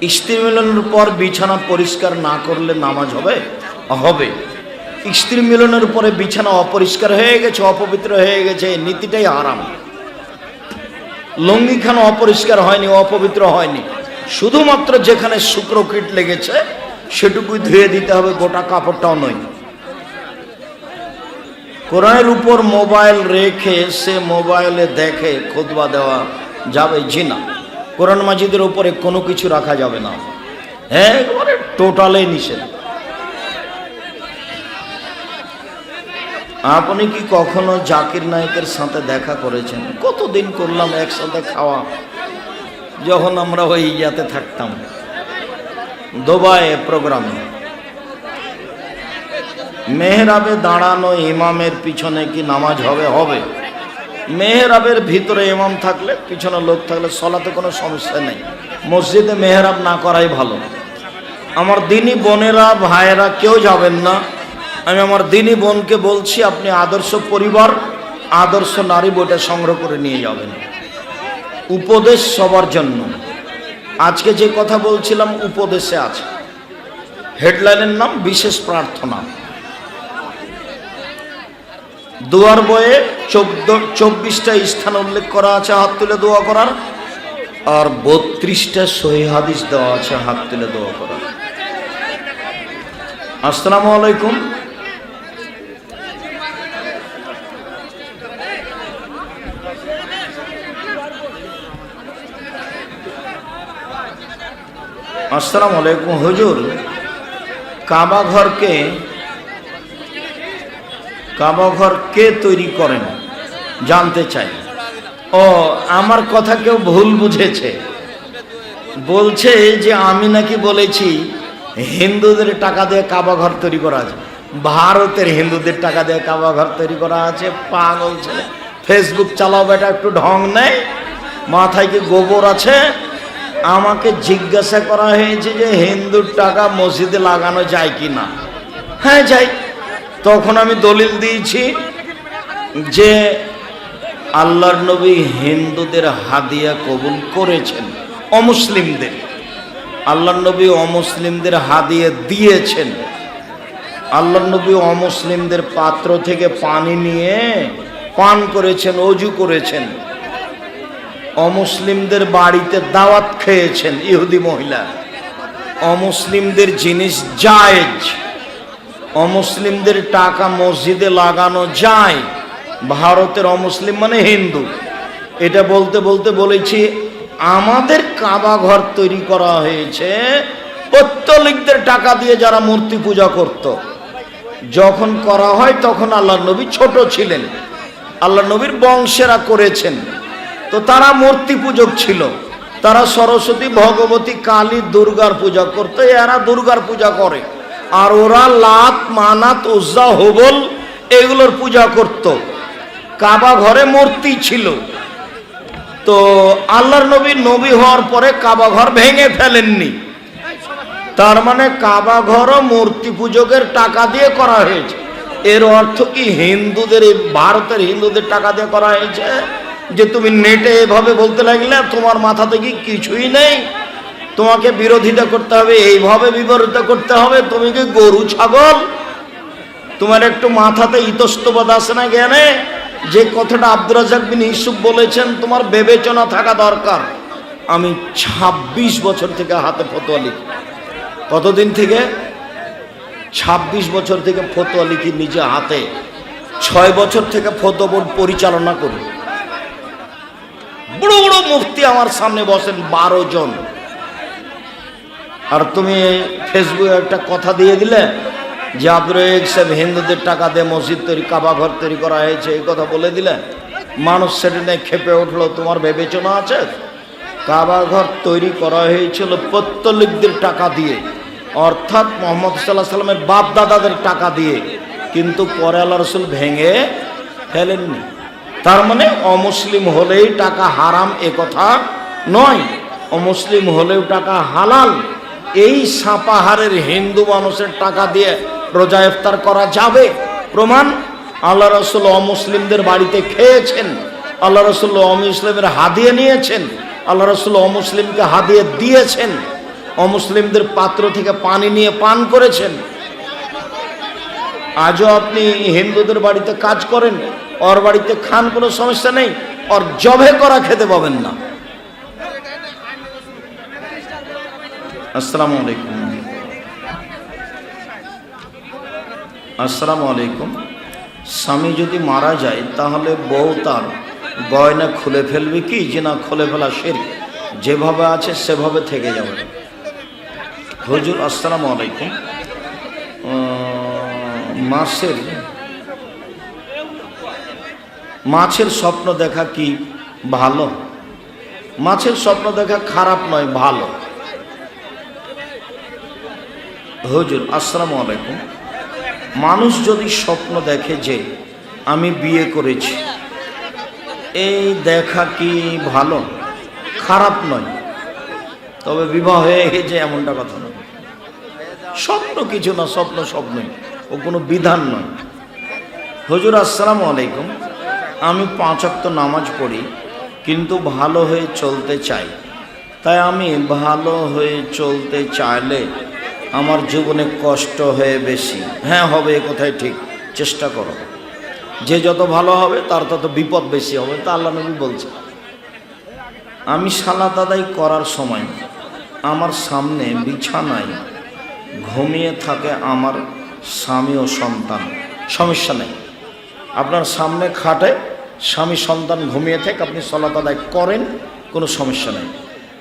স্ত্রী মিলনের পর বিছানা পরিষ্কার না করলে নামাজ হবে? হবে। স্ত্রী মিলনের পরে বিছানা অপরিষ্কার হয়ে গেছে অপবিত্র হয়ে গেছে নীতিটাই আরাম লঙ্গিখানা অপরিষ্কার হয়নি অপবিত্র হয়নি। শুধুমাত্র যেখানে শুক্রকীট লেগেছে সেটুকুই ধুয়ে দিতে হবে গোটা কাপড়টাও নয়। কোরআনের উপর মোবাইল রেখে সে মোবাইলে দেখে খুতবা দেওয়া যাবে জি না কোরআন মাজিদের উপরে কোনো কিছু রাখা যাবে না। হ্যাঁ? টোটালে নিষেধ। আপনি কি কখনো জাকির নায়কের সাথে দেখা করেছেন? কতদিন করলাম একসাথে খাওয়া। যখন আমরা ওই ইয়াতে থাকতাম। দোবায় প্রোগ্রামে। মেহরাবে দাঁড়ানো ইমামের পিছনে কি নামাজ হবে? হবে। মেহরাবের ভিতরে ইমাম থাকলে, পিছনে লোক থাকলে সলাতে কোনো সমস্যা নেই। মসজিদে মেহরাব না করাই ভালো। আমার দিনী বোনেরা, ভাইয়েরা, কেউ যাবেন না। আমি আমার দিনী বোনকে বলছি, আপনি আদর্শ পরিবার, আদর্শ নারী বইটা সংগ্রহ করে নিয়ে যাবেন। উপদেশ সবার জন্য। আজকে যে কথা বলছিলাম, উপদেশে আছে। হেডলাইনের নাম, বিশেষ প্রার্থনা। দুয়ার বয়ে চোদ্দ, চব্বিশটা স্থান উল্লেখ করা আছে, হাত তুলে দোয়া করার। আর বত্রিশটা সহি হাদিস দেওয়া আছে, হাত তুলে দোয়া করার। আসসালামু আলাইকুম। আসসালামু আলাইকুম, হুজুর। কাবা ঘরকে কাবা ঘর কে তৈরি করেন? জানতে চাই। ও, আমার কথা কেউ ভুল বুঝেছে। বলছে যে আমি নাকি বলেছি, হিন্দুদের টাকা দিয়ে কাবাঘর তৈরি করা আছে। ভারতের হিন্দুদের টাকা দিয়ে কাবা ঘর তৈরি করা আছে। পাগল ছেলে। ফেসবুক চালাও বেটা, একটু ঢং নেই? মাথায় কি গোবর আছে? আমাকে জিজ্ঞাসা করা হয়েছে যে হিন্দুর টাকা মসজিদে লাগানো যায় কি না হ্যাঁ যাই তখন আমি দলিল দিয়েছি যে আল্লাহর নবী হিন্দুদের হাদিয়া কবুল করেছেন, অমুসলিমদের। আল্লাহর নবী অমুসলিমদের হাদিয়া দিয়েছেন। আল্লাহর নবী অমুসলিমদের পাত্র থেকে পানি নিয়ে পান করেছেন, অজু করেছেন। অমুসলিমদের বাড়িতে দাওয়াত খেয়েছেন ইহুদি মহিলা। অমুসলিমদের জিনিস জায়েজ। অমুসলিমদের টাকা মসজিদে লাগানো যায়। ভারতের অমুসলিম মানে হিন্দু। এটা বলতে বলতে বলেছি, আমাদের কাবা ঘর তৈরি করা হয়েছে, পত্তলিকদের টাকা দিয়ে যারা মূর্তি পূজা করত। যখন করা হয় তখন আল্লাহ নবী ছোট ছিলেন। আল্লাহ নবীর বংশেরা করেছেন। তো তারা মূর্তি পূজক ছিল। তারা সরস্বতী, ভগবতী, কালী, দুর্গার পূজা করতো। এরা দুর্গার পূজা করে। আর ওরা লাত, মানাত, উজ্জা, হবল এগুলোর পূজা করত। কাবা ঘরে মূর্তি ছিল। তো আল্লাহর নবী নবী হওয়ার পরে কাবা ঘর ভেঙে ফেলেননি। তার মানে কাবা ঘরও মূর্তি পূজকের টাকা দিয়ে করা হয়েছে। এর অর্থ কি? হিন্দুদের, ভারতের হিন্দুদের টাকা দিয়ে করা হয়েছে। যে তুমি নেটে এভাবে বলতে লাগলে, তোমার মাথা কি কিছুই নেই? তোমাকে বিরোধিতা করতে হবে, এইভাবে বিবরিত করতে হবে, তুমি কি গরু, ছাগল? তোমার একটু মাথাতে ইতস্তবাদ আসে না জ্ঞানে? যে কথাটা আব্দুর বিন ইসুফ বলেছেন, তোমার বিবেচনা থাকা দরকার। আমি ২৬ বছর থেকে হাতে ফতোয়া লিখি। কতদিন থেকে? ২৬ বছর থেকে ফতোয়া লিখি নিজে হাতে। ছয় বছর থেকে ফতো বোর্ড পরিচালনা করি। বড় বড় মুফতি আমার সামনে বসেন, বারো জন। আর তুমি ফেসবুকে একটা কথা দিয়ে দিলে, যে আব্দুল সাহেব হিন্দুদের টাকা দিয়ে মসজিদ তৈরি, কাবা ঘর তৈরি করা হয়েছে, এই কথা বলে দিলে? মানুষ সেটা নিয়ে খেপে উঠল, তোমার বিবেচনা আছে? কাবা ঘর তৈরি করা হয়েছিল পত্তলিকদের টাকা দিয়ে, অর্থাৎ মোহাম্মদ সাল্লাহ সাল্লামের বাপ দাদাদের টাকা দিয়ে, কিন্তু পরে আল্লাহ রসুল ভেঙে ফেলেননি। তার মানে অমুসলিম হলেই টাকা হারাম এ কথা নয়, অমুসলিম হলেও টাকা হালাল। এই সাপাহারের হিন্দু মানুষের টাকা দিয়ে রোজা ইফতার করা যাবে? প্রমাণ, আল্লাহ রসুল অমুসলিমদের বাড়িতে খেয়েছেন। আল্লাহ রসুল অমুসলিমের হাদিয়ে নিয়েছেন। আল্লাহ রসুল অমুসলিমকে হাদিয়ে দিয়েছেন। অমুসলিমদের পাত্র থেকে পানি নিয়ে পান করেছেন। আজও আপনি হিন্দুদের বাড়িতে কাজ করেন, ওর বাড়িতে খান, কোনো সমস্যা নেই। ওর জবে করা খেতে পাবেন না। আসসালামু আলাইকুম। আসসালামু আলাইকুম। স্বামী যদি মারা যায়, তাহলে বউ তার গয়না খুলে ফেলবে কি? যে না খুলে ফেলা শের যেভাবে আছে, সেভাবে থেকে যাবে। হজুর, আসসালামু আলাইকুম। মাসের মাছের স্বপ্ন দেখা কি ভালো? মাছের স্বপ্ন দেখা খারাপ নয়, ভালো। হুজুর, আসসালামু আলাইকুম। মানুষ যদি স্বপ্ন দেখে যে আমি বিয়ে করেছি, এই দেখা কি ভালো? খারাপ নয়। তবে বিবাহ হয়ে গেছে এমনটা কথা নয়। স্বপ্ন কিছু না, স্বপ্ন স্বপ্নই ও কোনো বিধান নয়। হুজুর, আসসালামু আলাইকুম। আমি পাঁচ অক্ত নামাজ পড়ি, কিন্তু ভালো হয়ে চলতে চাই। তাই আমি ভালো হয়ে চলতে চাইলে আমার জীবনে কষ্ট হয়ে বেশি। হ্যাঁ হবে, এ কথাই ঠিক। চেষ্টা করো। যে যত ভালো হবে, তার তত বিপদ বেশি হবে। তা আল্লাহ নবী বলছে আমি সালাত আদায় করার সময় আমার সামনে বিছানায় ঘুমিয়ে থাকে আমার স্বামী ও সন্তান। সমস্যা নেই। আপনার সামনে খাটে স্বামী সন্তান ঘুমিয়ে থেকে, আপনি সলাত আদায় করেন, কোনো সমস্যা নেই।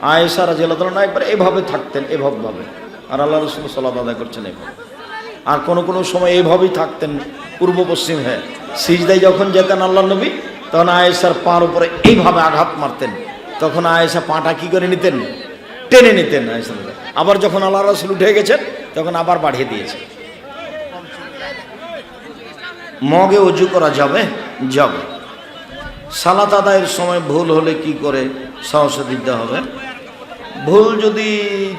আয়েসা রাজিয়াল্লাহ একবার এভাবে থাকতেন, এভাবে ভাবে। আর আল্লাহ রসুল সলাত আদায় করছেন এভাবে। আর কোনো কোনো সময় এইভাবেই থাকতেন পূর্ব পশ্চিম হয়ে। সিজদাই যখন যেতেন আল্লাহ নবী, তখন আয়েসার পার উপরে এইভাবে আঘাত মারতেন। তখন আয়েসা পাটা কি করে নিতেন? টেনে নিতেন আয়েসা আবার যখন আল্লাহ রসুল উঠে গেছেন, তখন আবার বাড়িয়ে দিয়েছে মগে উজু করা যাবে? যাবে। সালাত আদায়ের সময় ভুল হলে কি করে সাহস দিতে হবে? ভুল যদি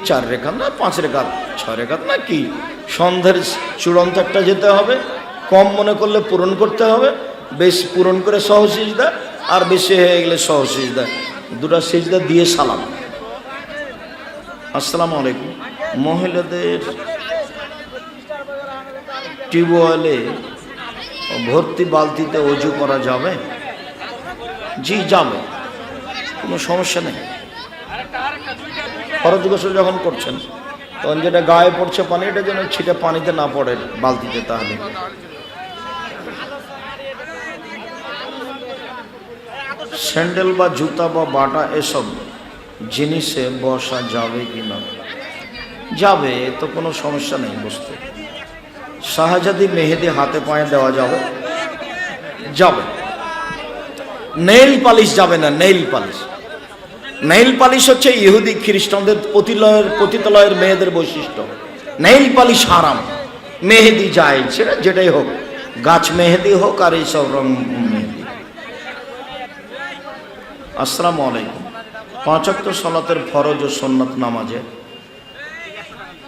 চার রেখাত না, পাঁচ রেখাত, ছয় রেখাত না কি? সন্ধ্যের চূড়ান্ত একটা যেতে হবে, কম মনে করলে পূরণ করতে হবে, বেশ পূরণ করে সহ সিজদা, আর বেশি হয়ে গেলে সহ সিজদা। দুটা সিজদা দিয়ে সালাম। আসসালামু আলাইকুম। মহিলাদের টিউবওয়েলে ভর্তি বালতিতে অজু করা যাবে? জি, যাবে। কোনো সমস্যা নেই। ফরজ গোসল যখন করছেন, তখন যেটা গায়ে পড়ছে পানি, এটা যেন ছিটে পানিতে না পড়ে বালতিতে তাহলে। স্যান্ডেল বা জুতা বা বাটা এসব জিনিসে বসা যাবে কি না? যাবে তো কোনো সমস্যা নেই বসতে। শাহজাদি মেহেদি হাতে পায়ে দেওয়া যাবে। যাবে। নেইল পালিশ যাবে না, নেইল পালিশ। নেইল পালিশ হচ্ছে ইহুদি খ্রিস্টানদের পতিলয়ের পতিতলয়ের মেয়েদের বৈশিষ্ট্য। নেইল পালিশ হারাম। মেহেদি যায়, সেটা যেটাই হোক। গাছ মেহেদি হোক আর এইসব রং মেহেদি। আসসালামু আলাইকুম। পাঁচক্ত সলাতের ফরজ ও সন্ন্যত নামাজে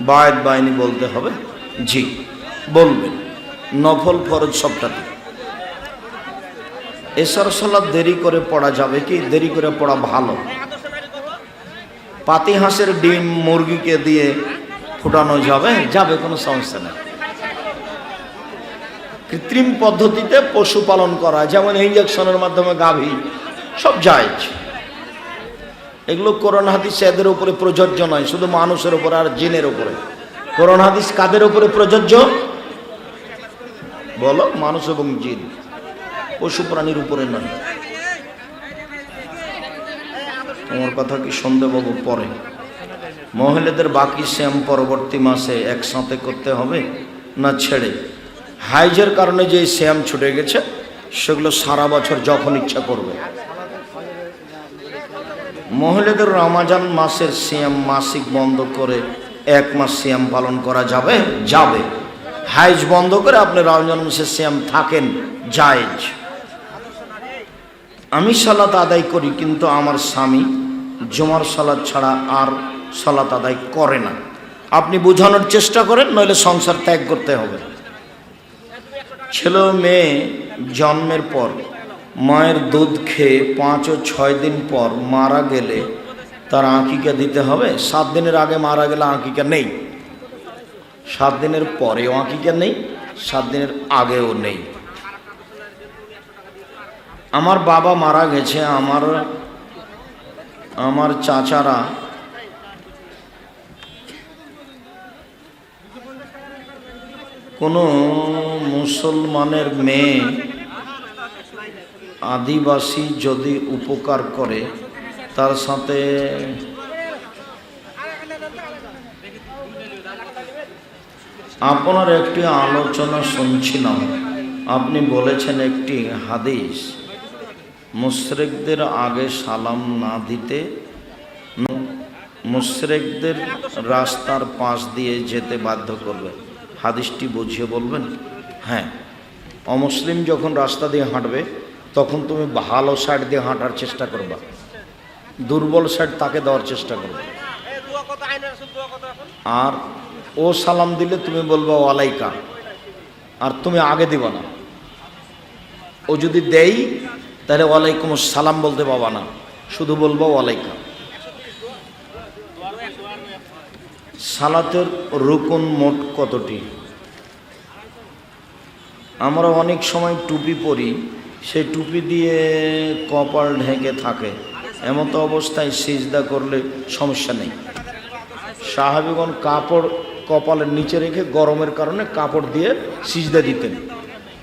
বায়ত বাহিনী বলতে হবে? জি, বলবেন। নফল ফরজ সবটাতে। এসর সালাদ দেরি করে পড়া যাবে কি? দেরি করে পড়া ভালো। পাতি হাঁসের ডিম মুরগিকে দিয়ে ফুটানো যাবে যাবে, কোনো সমস্যা নেই। কৃত্রিম পদ্ধতিতে পশুপালন করা, যেমন ইঞ্জেকশনের মাধ্যমে গাভী, সব জায়জ এগুলো কোরআন হাদিস এদের উপরে প্রযোজ্য নয়, শুধু মানুষের উপরে আর জিনের উপরে। কোরআন হাদিস কাদের উপরে প্রযোজ্য? বলো, মানুষ এবং জিন। পশু প্রাণীর উপরে নয়। তোমার কথা কি সন্দেহবাবু পরে? মহিলাদের বাকি শ্যাম পরবর্তী মাসে একসাথে করতে হবে না ছেড়ে? হাইজের কারণে যে শ্যাম ছুটে গেছে, সেগুলো সারা বছর যখন ইচ্ছা করবে। মহিলাদের রমাজান মাসের শ্যাম মাসিক বন্ধ করে এক মাস শ্যাম পালন করা যাবে? যাবে। হাইজ বন্ধ করে আপনি রমজান মাসের শ্যাম থাকেন, জায়েজ। আমি সালাত আদায় করি, কিন্তু আমার স্বামী জমার সালাদ ছাড়া আর সালাত আদায় করে না। আপনি বোঝানোর চেষ্টা করেন, নইলে সংসার ত্যাগ করতে হবে। ছেলে মেয়ে জন্মের পর, মায়ের দুধ খেয়ে পাঁচ ও ছয় দিন পর মারা গেলে তার আঁকিকা দিতে হবে। সাত দিনের আগে মারা গেলে আঁকিকা নেই। সাত দিনের পরেও আঁকিকা নেই, সাত দিনের আগেও নেই। আমার বাবা মারা গেছে, আমার আমার চাচারা। কোনো মুসলমানের মেয়ে আদিবাসী যদি উপকার করে, তার সাথে আপনার একটি আলোচনা শুনছিলাম। আপনি বলেছেন একটি হাদিস। মুশরেকদের আগে সালাম না দিতে, মুশরেকদের রাস্তার পাশ দিয়ে যেতে বাধ্য করবে। হাদিসটি বুঝিয়ে বলবেন? হ্যাঁ। অমুসলিম যখন রাস্তা দিয়ে হাঁটবে, তখন তুমি ভালো সাইড দিয়ে হাঁটার চেষ্টা করবা। দুর্বল সাইড তাকে দেওয়ার চেষ্টা করবে। আর ও সালাম দিলে তুমি বলবা, ওয়ালাইকা। আর তুমি আগে দিবা না। ও যদি দেই তাহলে ওয়ালাইকুম সালাম বলতে পাবা না। শুধু বলব ওয়ালাইকা সালাতের রুকুন মোট কতটি? আমরা অনেক সময় টুপি পরি, সেই টুপি দিয়ে কপাল ঢেকে থাকে। এমতো অবস্থায় সিজদা করলে সমস্যা নেই। সাহাবিগণ কাপড় কপালের নিচে রেখে গরমের কারণে কাপড় দিয়ে সিজদা দিতেন।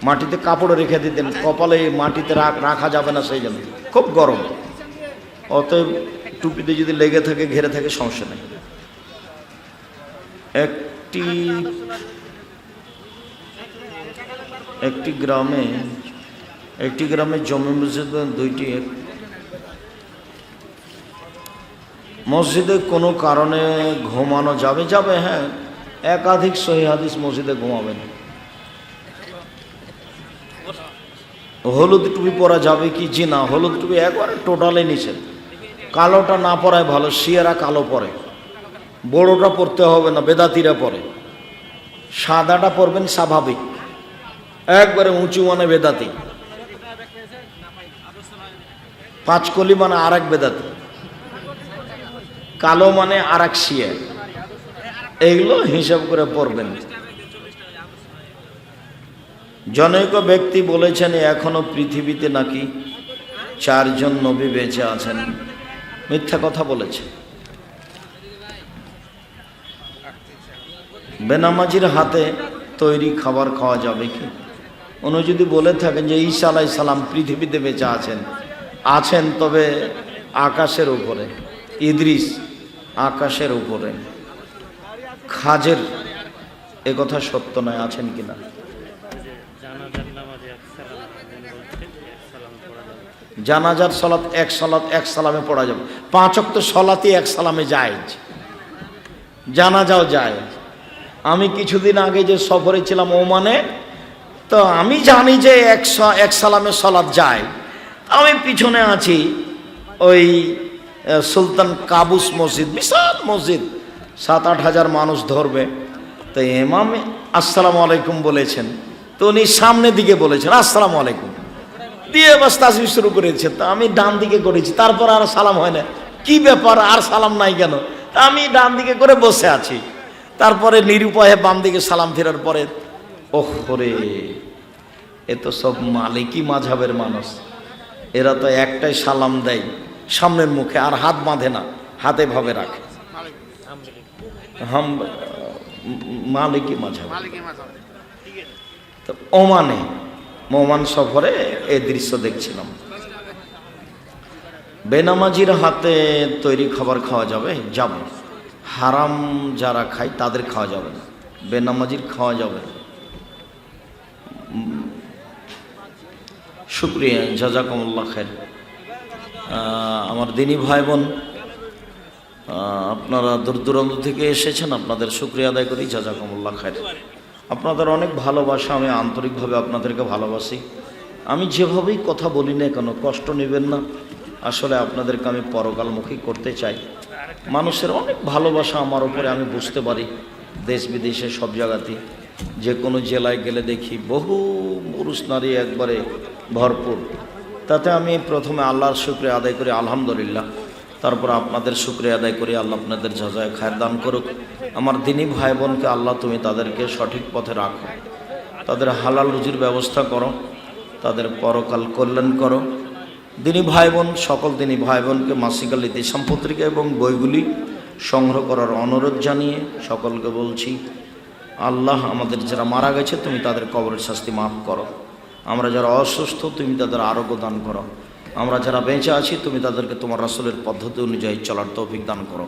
মাটিতে কাপড় রেখে দিতেন, কপালে মাটিতে রাখ- যাবে না সেই জন্য। খুব গরম। অতএব টুপিতে যদি লেগে থাকে, ঘেরে থাকে, সমস্যা নেই। একটি একটি গ্রামে একটি গ্রামে জমি মসজিদ দুইটি মসজিদে কোনো কারণে ঘুমানো যাবে? যাবে হ্যাঁ। একাধিক সহি হাদিস মসজিদে ঘুমাবেন হলুদ টুপি পরা যাবে কি? জি না, হলুদ টুপি একবারে টোটালে নিষেধ। কালোটা না পরায় ভালো, শিয়ারা কালো পরে। বড়োটা পরতে হবে না, বেদাতিরা পরে। সাদাটা পরবেন স্বাভাবিক। একবারে উঁচু মানে বেদাতি। পাঁচকলি মানে আর এক বেদাতি। কালো মানে আর এক শিয়া। এইগুলো হিসাব করে পড়বেন জনৈক ব্যক্তি বলেছেন এখনও পৃথিবীতে নাকি চারজন নবী বেঁচে আছেন। মিথ্যা কথা বলেছে। বেনামাজির হাতে তৈরি খাবার খাওয়া যাবে কি? উনি যদি বলে থাকেন যে, ঈসা আলাই সালাম পৃথিবীতে বেঁচে আছেন আছেন তবে আকাশের উপরে। ইদ্রিস, আকাশের উপরে। খাজের, এ কথা সত্য নয়, আছেন কিনা জানাজার নামাজে এক সালাম বলছে এক সালাম পড়া যাবে জানাজার সলাত এক সলাত এক সালামে পড়া যাবে। পাঁচ অক্ত সলাতই এক সালামে যায় জানাজাও যায় আমি কিছুদিন আগে যে সফরে ছিলাম ওমানে, তো আমি জানি যে এক এক সালামে সলাৎ যায়। আমি পিছনে আছি ওই সুলতান কাবুস মসজিদ, বিশাল মসজিদ। সাত আট হাজার মানুষ ধরবে। তো এমাম আসসালামু আলাইকুম বলেছেন। তো উনি সামনের দিকে বলেছেন, আসসালামু আলাইকুম। দিয়ে বাস তাসবি শুরু করেছে। তো আমি ডান দিকে করেছি তারপর আর সালাম হয় না। কি ব্যাপার আর সালাম নাই কেন? তা আমি ডান দিকে করে বসে আছি। তারপরে নিরুপায়ে বাম দিকে সালাম ফেরার পরে ওহ রে এ তো সব মালিকই মাঝাবের মানুষ। এরা তো একটাই সালাম দেয় সামনের মুখে আর হাত বাঁধে না হাতে ভাবে রাখে। হাম মালিকই মাঝাব। তো ওমানে মোমান সফরে এই দৃশ্য দেখছিলাম। বেনামাজির হাতে তৈরি খাবার খাওয়া যাবে যাবে। হারাম যারা খায় তাদের খাওয়া যাবে না। বেনামাজির খাওয়া যাবে। শুক্রিয়া, জাজাকুমুল্লাহ খের আমার দিনী ভাই বোন আপনারা দূর দূরান্ত থেকে এসেছেন, আপনাদের শুক্রিয়া আদায় করি, জাজাকুমুল্লাহ খায়ের আপনাদের অনেক ভালোবাসা আমি আন্তরিকভাবে আপনাদেরকে ভালোবাসি। আমি যেভাবেই কথা বলি না কেন, কষ্ট নেবেন না। আসলে আপনাদেরকে আমি পরকালমুখী করতে চাই। মানুষের অনেক ভালোবাসা আমার উপরে আমি বুঝতে পারি, দেশ বিদেশে সব জায়গাতেই যে কোনো জেলায় গেলে দেখি বহু পুরুষ নারী একবারে ভরপুর। তাতে আমি প্রথমে আল্লাহর শুক্রিয়া আদায় করি, আলহামদুলিল্লাহ। তারপর আপনাদের শুক্রিয়া আদায় করি, আল্লাহ আপনাদের যাজায় খায়ের দান করুক। আমার দিনী ভাই বোনকে আল্লাহ তুমি তাদেরকে সঠিক পথে রাখো। তাদের হালাল রুজির ব্যবস্থা করো, তাদের পরকাল কল্যাণ করো। দিনী ভাই বোন সকল দিনী ভাই বোনকে মাসিকাল ইতিসাম পত্রিকা এবং বইগুলি সংগ্রহ করার অনুরোধ জানিয়ে সকলকে বলছি, আল্লাহ আমাদের যারা মারা গেছে, তুমি তাদের কবরের শাস্তি মাফ করো। আমরা যারা অসুস্থ, তুমি তাদের আরোগ্য দান করো। আমরা যারা বেঁচে আছি তুমি তাদেরকে তোমার রাসুলের পদ্ধতি অনুযায়ী চলার তৌফিক দান করো।